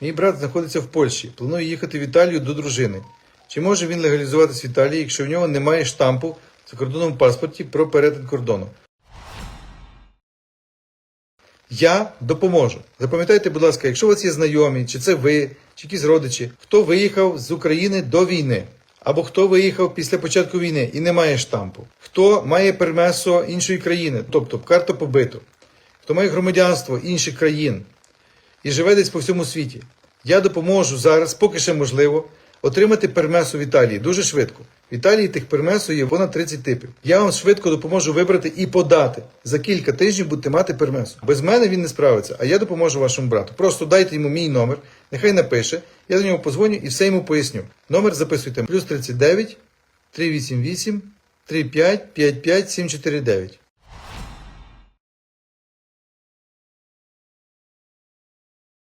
Мій брат знаходиться в Польщі, планує їхати в Італію до дружини. Чи може він легалізуватись в Італії, якщо в нього немає штампу в закордонному паспорті про перетин кордону? Я допоможу. Запам'ятайте, будь ласка, якщо у вас є знайомі, чи це ви, чи якісь родичі, хто виїхав з України до війни, або хто виїхав після початку війни і не має штампу, хто має пермесо іншої країни, тобто карту побиту, хто має громадянство інших країн і живе десь по всьому світі. Я допоможу зараз, поки ще можливо, отримати пермесу в Італії дуже швидко. В Італії тих пермесу є понад 30 типів. Я вам швидко допоможу вибрати і подати. За кілька тижнів будете мати пермесу. Без мене він не справиться, а я допоможу вашому брату. Просто дайте йому мій номер, нехай напише, я до нього позвоню і все йому поясню. Номер записуйте плюс 39 388 35 55 749.